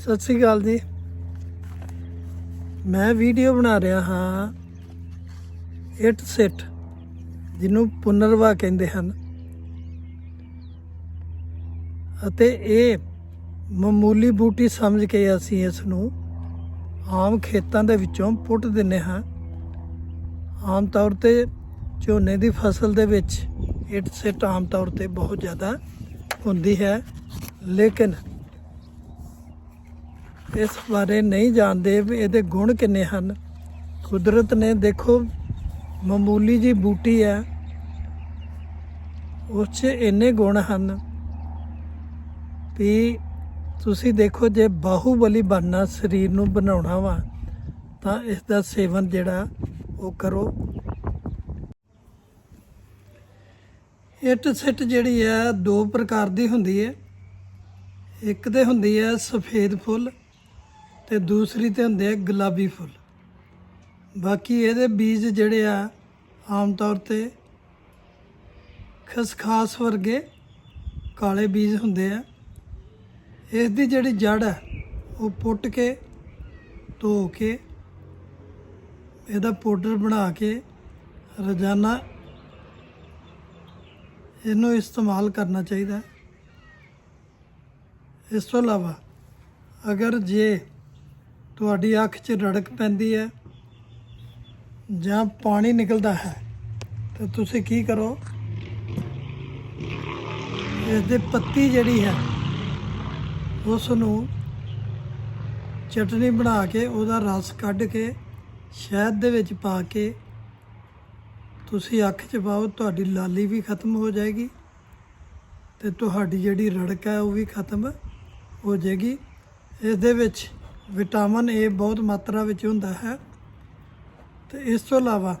ਸਤਿ ਸ੍ਰੀ ਅਕਾਲ ਜੀ। ਮੈਂ ਵੀਡੀਓ ਬਣਾ ਰਿਹਾ ਹਾਂ। ਇਟ ਸਿਟ ਜਿਹਨੂੰ ਪੁਨਰਵਾ ਕਹਿੰਦੇ ਹਨ। ਅਤੇ ਇਹ ਮਾਮੂਲੀ ਬੂਟੀ ਸਮਝ ਕੇ ਅਸੀਂ ਇਸ ਨੂੰ ਆਮ ਖੇਤਾਂ ਦੇ ਵਿੱਚੋਂ ਪੁੱਟ ਦਿੰਨੇ ਹਾਂ। ਆਮ ਤੌਰ ਤੇ ਝੋਨੇ ਦੀ ਫਸਲ ਦੇ ਵਿੱਚ ਇਟ ਸਿਟ ਆਮ ਤੌਰ ਤੇ ਬਹੁਤ ਜ਼ਿਆਦਾ ਹੁੰਦੀ ਹੈ। ਲੇਕਿਨ ਇਸ ਬਾਰੇ ਨਹੀਂ ਜਾਣਦੇ ਵੀ ਇਹਦੇ ਗੁਣ ਕਿੰਨੇ ਹਨ। ਕੁਦਰਤ ਨੇ ਦੇਖੋ, ਮਾਮੂਲੀ ਜੀ ਬੂਟੀ ਹੈ। ਉਸ 'ਚ ਇੰਨੇ ਗੁਣ ਹਨ ਵੀ ਤੁਸੀਂ ਦੇਖੋ, ਜੇ ਬਾਹੂਬਲੀ ਬਣਨਾ ਸਰੀਰ ਨੂੰ ਬਣਾਉਣਾ ਵਾ, ਤਾਂ ਇਸ ਦਾ ਸੇਵਨ ਜਿਹੜਾ ਉਹ ਕਰੋ। ਇੱਟ ਸਿੱਟ ਜਿਹੜੀ ਹੈ, ਦੋ ਪ੍ਰਕਾਰ ਦੀ ਹੁੰਦੀ ਹੈ। ਇੱਕ ਤੇ ਹੁੰਦੀ ਹੈ ਸਫੇਦ ਫੁੱਲ ਤੇ ਦੂਸਰੀ ਤੇ ਹੁੰਦੇ ਆ ਗੁਲਾਬੀ ਫੁੱਲ। ਬਾਕੀ ਇਹਦੇ ਬੀਜ ਜਿਹੜੇ ਆ, ਆਮ ਤੌਰ ਤੇ ਖਸਖਾਸ ਵਰਗੇ ਕਾਲੇ ਬੀਜ ਹੁੰਦੇ ਆ। ਇਸ ਦੀ ਜਿਹੜੀ ਜੜ ਹੈ ਉਹ ਪੁੱਟ ਕੇ, ਧੋ ਕੇ, ਇਹਦਾ ਪਾਊਡਰ ਬਣਾ ਕੇ, ਰੋਜ਼ਾਨਾ ਇਹਨੂੰ ਇਸਤੇਮਾਲ ਕਰਨਾ ਚਾਹੀਦਾ। ਇਸ ਤੋਂ ਇਲਾਵਾ ਅਗਰ ਜੇ ਤੁਹਾਡੀ ਅੱਖ 'ਚ ਰੜਕ ਪੈਂਦੀ ਹੈ ਜਾਂ ਪਾਣੀ ਨਿਕਲਦਾ ਹੈ, ਤਾਂ ਤੁਸੀਂ ਕੀ ਕਰੋ? ਇਸ ਦੇ ਪੱਤੀ ਜਿਹੜੀ ਹੈ ਉਸ ਨੂੰ ਚਟਨੀ ਬਣਾ ਕੇ ਉਹਦਾ ਰਸ ਕੱਢ ਕੇ ਸ਼ਹਿਦ ਦੇ ਵਿੱਚ ਪਾ ਕੇ ਤੁਸੀਂ ਅੱਖ 'ਚ ਪਾਓ, ਤੁਹਾਡੀ ਲਾਲੀ ਵੀ ਖਤਮ ਹੋ ਜਾਏਗੀ ਤੇ ਤੁਹਾਡੀ ਜਿਹੜੀ ਰੜਕ ਹੈ ਉਹ ਵੀ ਖਤਮ ਹੋ ਜਾਏਗੀ। ਇਸ ਦੇ ਵਿੱਚ ਵਿਟਾਮਿਨ ਏ ਬਹੁਤ ਮਾਤਰਾ ਵਿੱਚ ਹੁੰਦਾ ਹੈ ਤੇ ਇਸ ਤੋਂ ਇਲਾਵਾ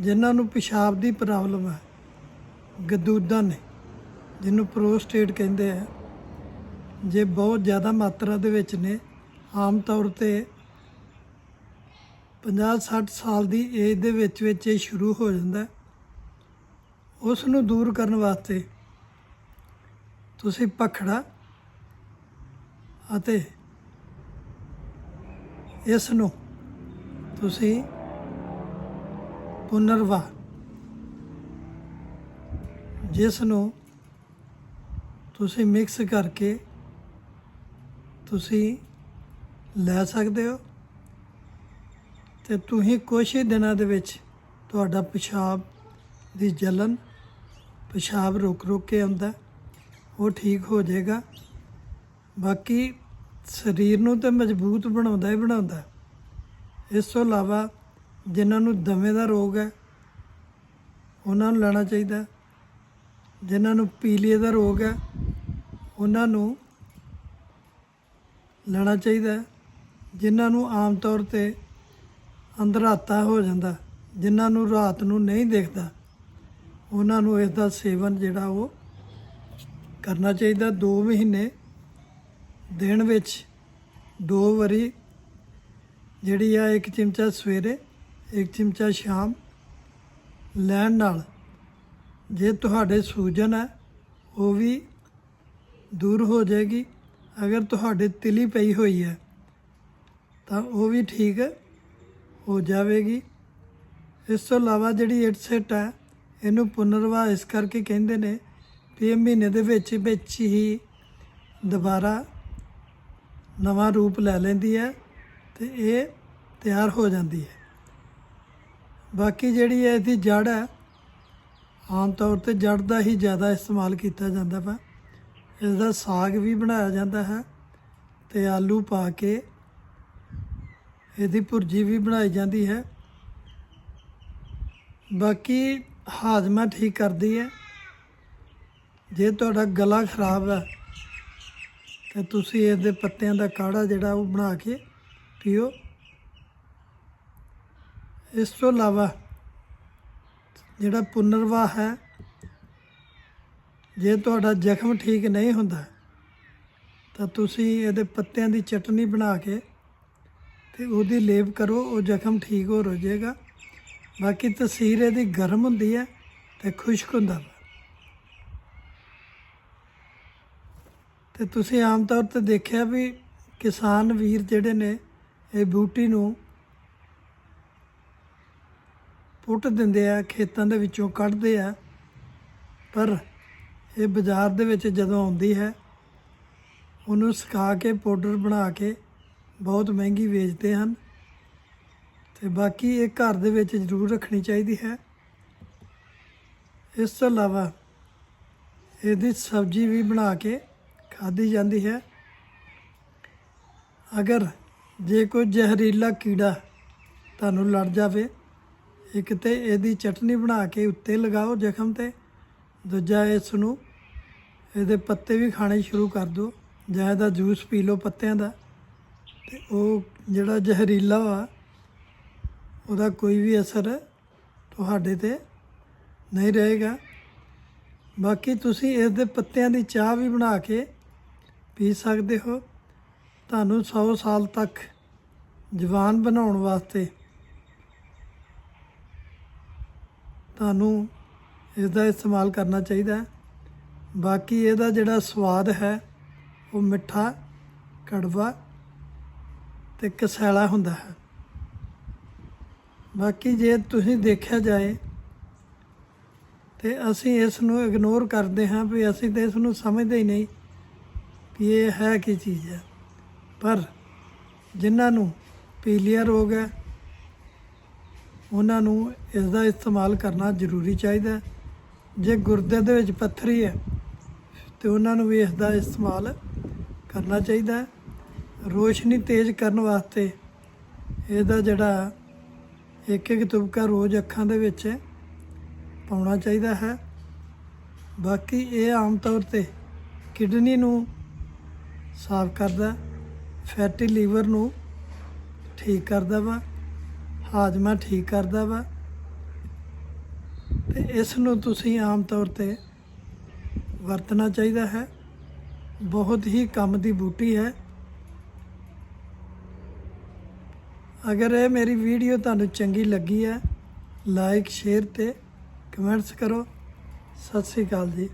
ਜਿਨ੍ਹਾਂ ਨੂੰ ਪਿਸ਼ਾਬ ਦੀ ਪ੍ਰੋਬਲਮ ਹੈ, ਗਦੂਦਾਂ ਨੇ, ਜਿਹਨੂੰ ਪ੍ਰੋਸਟੇਟ ਕਹਿੰਦੇ ਆ, ਜੇ ਬਹੁਤ ਜ਼ਿਆਦਾ ਮਾਤਰਾ ਦੇ ਵਿੱਚ ਨੇ, ਆਮ ਤੌਰ ਤੇ 50-60 ਸਾਲ ਦੀ ਏਜ ਦੇ ਵਿੱਚ ਵਿੱਚ ਇਹ ਸ਼ੁਰੂ ਹੋ ਜਾਂਦਾ ਉਸ ਨੂੰ ਦੂਰ ਕਰਨ ਵਾਸਤੇ ਤੁਸੀਂ ਪਖੜਾ ਅਤੇ ਇਸ ਨੂੰ ਤੁਸੀਂ ਪੁਨਰਵਾ ਜਿਸ ਨੂੰ ਤੁਸੀਂ ਮਿਕਸ ਕਰਕੇ ਤੁਸੀਂ ਲੈ ਸਕਦੇ ਹੋ ਤੇ ਤੁਸੀਂ ਕੁਛ ਹੀ ਦਿਨਾਂ ਦੇ ਵਿੱਚ ਤੁਹਾਡਾ ਪਿਸ਼ਾਬ ਦੀ ਜਲਨ, ਪਿਸ਼ਾਬ ਰੁਕ ਰੁਕ ਕੇ ਆਉਂਦਾ, ਉਹ ਠੀਕ ਹੋ ਜਾਏਗਾ। ਬਾਕੀ ਸਰੀਰ ਨੂੰ ਤੇ ਮਜ਼ਬੂਤ ਬਣਾਉਂਦਾ ਹੀ ਬਣਾਉਂਦਾ। ਇਸ ਤੋਂ ਇਲਾਵਾ ਜਿਨ੍ਹਾਂ ਨੂੰ ਦਮੇ ਦਾ ਰੋਗ ਹੈ, ਉਹਨਾਂ ਨੂੰ ਲੈਣਾ ਚਾਹੀਦਾ। ਜਿਨ੍ਹਾਂ ਨੂੰ ਪੀਲੀਏ ਦਾ ਰੋਗ ਹੈ, ਉਹਨਾਂ ਨੂੰ ਲੈਣਾ ਚਾਹੀਦਾ। ਜਿਨ੍ਹਾਂ ਨੂੰ ਆਮ ਤੌਰ ਤੇ ਅੰਧਰਾਤਾ ਹੋ ਜਾਂਦਾ, ਜਿਨ੍ਹਾਂ ਨੂੰ ਰਾਤ ਨੂੰ ਨਹੀਂ ਦੇਖਦਾ, ਉਹਨਾਂ ਨੂੰ ਇਸ ਦਾ ਸੇਵਨ ਜਿਹੜਾ ਉਹ ਕਰਨਾ ਚਾਹੀਦਾ। 2 ਮਹੀਨੇ ਦਿਨ ਵਿੱਚ ਦੋ ਵਾਰੀ ਜਿਹੜੀ ਆ ਇੱਕ ਚਮਚਾ ਸਵੇਰੇ, ਇੱਕ ਚਮਚਾ ਸ਼ਾਮ ਲੈਣ ਨਾਲ। ਜੇ ਤੁਹਾਡੇ ਸੂਜਨ ਹੈ, ਉਹ ਵੀ ਦੂਰ ਹੋ ਜਾਏਗੀ। ਅਗਰ ਤੁਹਾਡੇ ਤਿਲੀ ਪਈ ਹੋਈ ਹੈ, ਤਾਂ ਉਹ ਵੀ ਠੀਕ ਹੋ ਜਾਵੇਗੀ। ਇਸ ਤੋਂ ਇਲਾਵਾ ਜਿਹੜੀ ਇਟਸੈਟ ਹੈ, ਇਹਨੂੰ ਪੁਨਰਵਾ ਇਸ ਕਰਕੇ ਕਹਿੰਦੇ ਨੇ ਵੀ ਇਹ ਮਹੀਨੇ ਦੇ ਵਿੱਚ ਵਿੱਚ ਹੀ ਦੁਬਾਰਾ ਨਵਾਂ ਰੂਪ ਲੈ ਲੈਂਦੀ ਹੈ ਤੇ ਇਹ ਤਿਆਰ ਹੋ ਜਾਂਦੀ ਹੈ। ਬਾਕੀ ਜਿਹੜੀ ਹੈ ਇਹਦੀ ਜੜ ਹੈ, ਆਮ ਤੌਰ ਤੇ ਜੜ ਦਾ ਹੀ ਜ਼ਿਆਦਾ ਇਸਤੇਮਾਲ ਕੀਤਾ ਜਾਂਦਾ ਵਾ। ਇਸ ਦਾ ਸਾਗ ਵੀ ਬਣਾਇਆ ਜਾਂਦਾ ਹੈ ਤੇ ਆਲੂ ਪਾ ਕੇ ਇਹਦੀ ਭੁਰਜੀ ਵੀ ਬਣਾਈ ਜਾਂਦੀ ਹੈ। ਬਾਕੀ ਹਾਜ਼ਮਾ ਠੀਕ ਕਰਦੀ ਹੈ। ਜੇ ਤੁਹਾਡਾ ਗਲਾ ਖਰਾਬ ਹੈ ਤੇ ਤੁਸੀਂ ਇਹਦੇ ਪੱਤਿਆਂ ਦਾ ਕਾੜਾ ਜਿਹੜਾ ਉਹ ਬਣਾ ਕੇ ਪੀਓ। ਇਸ ਤੋਂ ਇਲਾਵਾ ਜਿਹੜਾ ਪੁਨਰਵਾ ਹੈ, ਜੇ ਤੁਹਾਡਾ ਜ਼ਖਮ ਠੀਕ ਨਹੀਂ ਹੁੰਦਾ, ਤਾਂ ਤੁਸੀਂ ਇਹਦੇ ਪੱਤਿਆਂ ਦੀ ਚਟਨੀ ਬਣਾ ਕੇ ਤੇ ਉਹਦੀ ਲੇਪ ਕਰੋ, ਉਹ ਜ਼ਖਮ ਠੀਕ ਹੋ ਜਾਏਗਾ। ਬਾਕੀ ਤਸੀਰ ਇਹਦੀ ਗਰਮ ਹੁੰਦੀ ਹੈ ਤੇ ਖੁਸ਼ਕ ਹੁੰਦਾ ਤੇ ਤੁਸੀਂ ਆਮ ਤੌਰ ਤੇ ਦੇਖਿਆ ਵੀ ਕਿਸਾਨ ਵੀਰ ਜਿਹੜੇ ਨੇ, ਇਹ ਬੂਟੀ ਨੂੰ ਪੁੱਟ ਦਿੰਦੇ ਆ, ਖੇਤਾਂ ਦੇ ਵਿੱਚੋਂ ਕੱਢਦੇ ਆ। ਪਰ ਇਹ ਬਾਜ਼ਾਰ ਦੇ ਵਿੱਚ ਜਦੋਂ ਆਉਂਦੀ ਹੈ, ਉਹਨੂੰ ਸੁਕਾ ਕੇ, ਪਾਊਡਰ ਬਣਾ ਕੇ ਬਹੁਤ ਮਹਿੰਗੀ ਵੇਚਦੇ ਹਨ ਤੇ ਬਾਕੀ ਇਹ ਘਰ ਦੇ ਵਿੱਚ ਜ਼ਰੂਰ ਰੱਖਣੀ ਚਾਹੀਦੀ ਹੈ। ਇਸ ਤੋਂ ਇਲਾਵਾ ਇਹਦੀ ਸਬਜ਼ੀ ਵੀ ਬਣਾ ਕੇ ਖਾਧੀ ਜਾਂਦੀ ਹੈ। ਅਗਰ ਜੇ ਕੋਈ ਜ਼ਹਿਰੀਲਾ ਕੀੜਾ ਤੁਹਾਨੂੰ ਲੜ ਜਾਵੇ, ਇੱਕ ਤੇ ਇਹਦੀ ਚਟਨੀ ਬਣਾ ਕੇ ਉੱਤੇ ਲਗਾਓ ਜ਼ਖਮ ਤੇ, ਦੂਜਾ ਇਸ ਨੂੰ ਇਹਦੇ ਪੱਤੇ ਵੀ ਖਾਣੇ ਸ਼ੁਰੂ ਕਰ ਦਿਓ। ਜਾਂ ਇਹਦਾ ਜੂਸ ਪੀ ਲਓ ਪੱਤਿਆਂ ਦਾ। ਤੇ ਉਹ ਜਿਹੜਾ ਜ਼ਹਿਰੀਲਾ ਵਾ, ਉਹਦਾ ਕੋਈ ਵੀ ਅਸਰ ਤੁਹਾਡੇ ਤੇ ਨਹੀਂ ਰਹੇਗਾ। ਬਾਕੀ ਤੁਸੀਂ ਇਸ ਦੇ ਪੱਤਿਆਂ ਦੀ ਚਾਹ ਵੀ ਬਣਾ ਕੇ ਪੀ ਸਕਦੇ ਹੋ? ਤੁਹਾਨੂੰ 100 ਸਾਲ ਤੱਕ ਜਵਾਨ ਬਣਾਉਣ ਵਾਸਤੇ ਤੁਹਾਨੂੰ ਇਸ ਦਾ ਇਸਤੇਮਾਲ ਕਰਨਾ ਚਾਹੀਦਾ ਹੈ। ਬਾਕੀ ਇਹਦਾ ਜਿਹੜਾ ਸਵਾਦ ਹੈ, ਉਹ ਮਿੱਠਾ, ਕੜਵਾ ਤੇ ਕਸੈਲਾ ਹੁੰਦਾ ਹੈ। ਬਾਕੀ ਜੇ ਤੁਸੀਂ ਦੇਖਿਆ ਜਾਏ ਤੇ ਅਸੀਂ ਇਸ ਨੂੰ ਇਗਨੋਰ ਕਰਦੇ ਹਾਂ ਵੀ ਅਸੀਂ ਤੇ ਇਸ ਨੂੰ ਸਮਝਦੇ ਹੀ ਨਹੀਂ। ਕਿ ਇਹ ਹੈ ਕੀ ਚੀਜ਼ ਹੈ? ਪਰ ਜਿਨ੍ਹਾਂ ਨੂੰ ਪੀਲੀਆ ਰੋਗ ਹੈ, ਉਹਨਾਂ ਨੂੰ ਇਸ ਦਾ ਇਸਤੇਮਾਲ ਕਰਨਾ ਜ਼ਰੂਰੀ ਚਾਹੀਦਾ ਜੇ ਗੁਰਦੇ ਦੇ ਵਿੱਚ ਪੱਥਰੀ ਹੈ, ਤੇ ਉਹਨਾਂ ਨੂੰ ਵੀ ਇਸ ਦਾ ਇਸਤੇਮਾਲ ਕਰਨਾ ਚਾਹੀਦਾ ਹੈ। ਰੋਸ਼ਨੀ ਤੇਜ਼ ਕਰਨ ਵਾਸਤੇ ਇਹਦਾ ਜਿਹੜਾ ਇੱਕ ਇੱਕ ਤੁਪਕਾ ਰੋਜ਼ ਅੱਖਾਂ ਦੇ ਵਿੱਚ ਪਾਉਣਾ ਚਾਹੀਦਾ ਹੈ। ਬਾਕੀ ਇਹ ਆਮ ਤੌਰ ਤੇ ਕਿਡਨੀ ਨੂੰ ਸਾਫ਼ ਕਰਦਾ, ਫੈਟੀ ਲੀਵਰ ਨੂੰ ਠੀਕ ਕਰਦਾ ਵਾ, ਹਾਜ਼ਮਾ ਠੀਕ ਕਰਦਾ ਵਾ। ਤੇ ਇਸ ਨੂੰ ਤੁਸੀਂ ਆਮ ਤੌਰ ਤੇ ਵਰਤਣਾ ਚਾਹੀਦਾ ਹੈ। ਬਹੁਤ ਹੀ ਕੰਮ ਦੀ ਬੂਟੀ ਹੈ। ਅਗਰ ਇਹ ਮੇਰੀ ਵੀਡੀਓ ਤੁਹਾਨੂੰ ਚੰਗੀ ਲੱਗੀ ਹੈ, ਲਾਈਕ, ਸ਼ੇਅਰ ਤੇ ਕਮੈਂਟਸ ਕਰੋ। ਸਤਿ ਸ੍ਰੀ ਅਕਾਲ ਜੀ।